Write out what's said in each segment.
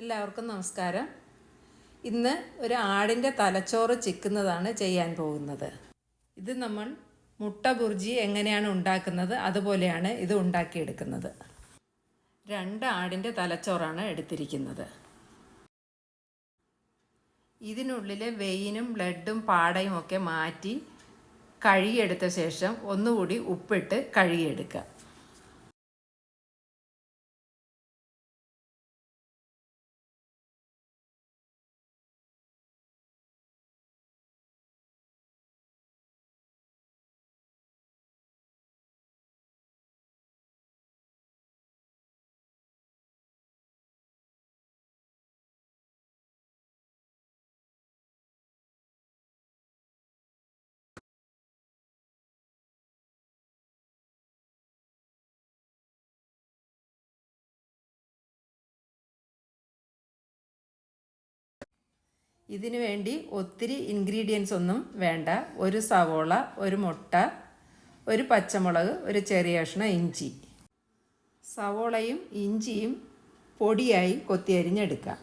എല്ലാവർക്കും നമസ്കാരം. ഇന്ന് ഒരു ആടിന്റെ തലച്ചോറ് ചിക്കുന്നതാണ് ചെയ്യാൻ പോകുന്നത്. ഇത് നമ്മൾ മുട്ട ബുർജി എങ്ങനെയാണ് ഉണ്ടാക്കുന്നത് അതുപോലെയാണ് ഇത് ഉണ്ടാക്കിയെടുക്കുന്നത്. രണ്ട് ആടിന്റെ തലച്ചോറാണ് എടുത്തിരിക്കുന്നത്. ഇതിനുള്ളിലെ വെയിനും ബ്ലഡും പാടയും ഒക്കെ മാറ്റി കഴുകിയെടുത്ത ശേഷം ഒന്നുകൂടി ഉപ്പിട്ട് കഴുകിയെടുക്കുക. ഇതിനു വേണ്ടി ഒത്തിരി ഇൻഗ്രീഡിയൻസ് ഒന്നും വേണ്ട. ഒരു സവോള ഒരു മുട്ട ഒരു പച്ചമുളക് ഒരു ചെറിയ കഷ്ണം ഇഞ്ചി. സവോളയും ഇഞ്ചിയും പൊടിയായി കൊത്തി അരിഞ്ഞെടുക്കാം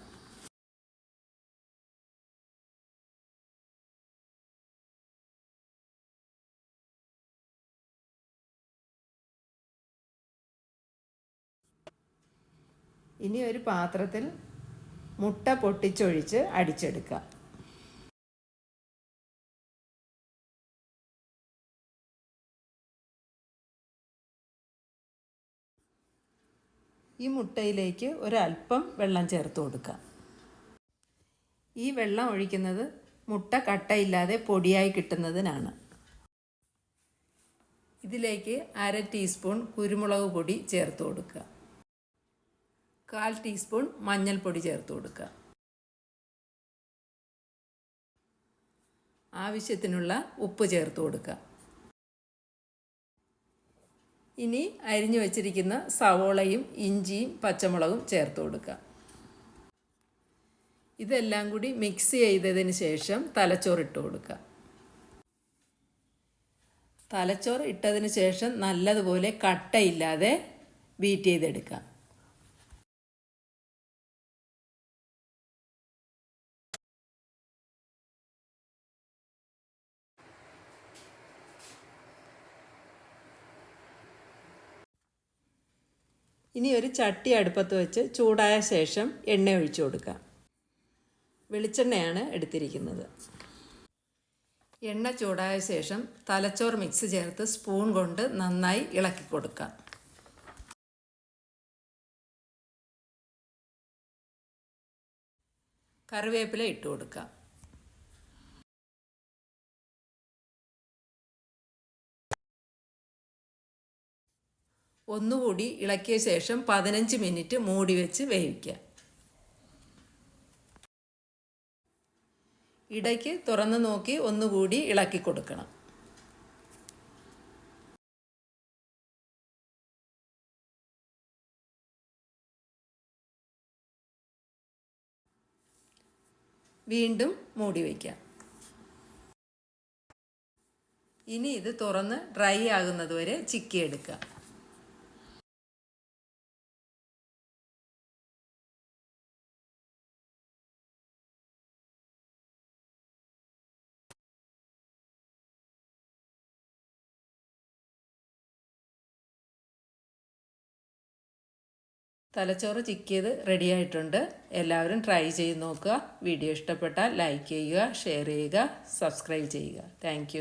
ഇനി ഒരു പാത്രത്തിൽ മുട്ട പൊട്ടിച്ചൊഴിച്ച് അടിച്ചെടുക്കുക. ഈ മുട്ടയിലേക്ക് ഒരല്പം വെള്ളം ചേർത്ത് കൊടുക്കുക. ഈ വെള്ളം ഒഴിക്കുന്നത് മുട്ട കട്ടയില്ലാതെ പൊടിയായി കിട്ടുന്നതിനാണ്. ഇതിലേക്ക് അര ടീസ്പൂൺ കുരുമുളക് പൊടി ചേർത്ത് കൊടുക്കുക. കാൽ ടീസ്പൂൺ മഞ്ഞൾപ്പൊടി ചേർത്ത് കൊടുക്കുക. ആവശ്യത്തിനുള്ള ഉപ്പ് ചേർത്ത് കൊടുക്കുക. ഇനി അരിഞ്ഞു വച്ചിരിക്കുന്ന സവോളയും ഇഞ്ചിയും പച്ചമുളകും ചേർത്ത് കൊടുക്കുക. ഇതെല്ലാം കൂടി മിക്സ് ചെയ്തതിന് ശേഷം തലച്ചോറ് ഇട്ട് കൊടുക്കുക. തലച്ചോറ് ഇട്ടതിന് ശേഷം നല്ലതുപോലെ കട്ടയില്ലാതെ ബീറ്റ് ചെയ്തെടുക്കുക. ഇനി ഒരു ചട്ടി അടുപ്പത്ത് വെച്ച് ചൂടായ ശേഷം എണ്ണ ഒഴിച്ചു കൊടുക്കാം വെളിച്ചെണ്ണയാണ് എടുത്തിരിക്കുന്നത്. എണ്ണ ചൂടായ ശേഷം തലച്ചോറ് മിക്സ് ചേർത്ത് സ്പൂൺ കൊണ്ട് നന്നായി ഇളക്കി കൊടുക്കാം കറിവേപ്പില ഇട്ട് കൊടുക്കാം ഒന്നുകൂടി ഇളക്കിയ ശേഷം പതിനഞ്ച് മിനിറ്റ് മൂടി വെച്ച് വേവിക്കുക. ഇടയ്ക്ക് തുറന്ന് നോക്കി ഒന്നുകൂടി ഇളക്കി കൊടുക്കണം. വീണ്ടും മൂടി വയ്ക്കാം ഇനി ഇത് തുറന്ന് ഡ്രൈ ആകുന്നതുവരെ വരെ ചിക്കിയെടുക്കാം തലച്ചോറ് ചിക്കിയത് റെഡി ആയിട്ടുണ്ട്. എല്ലാവരും ട്രൈ ചെയ്ത് നോക്കുക. വീഡിയോ ഇഷ്ടപ്പെട്ടാൽ ലൈക്ക് ചെയ്യുക ഷെയർ ചെയ്യുക സബ്സ്ക്രൈബ് ചെയ്യുക. താങ്ക്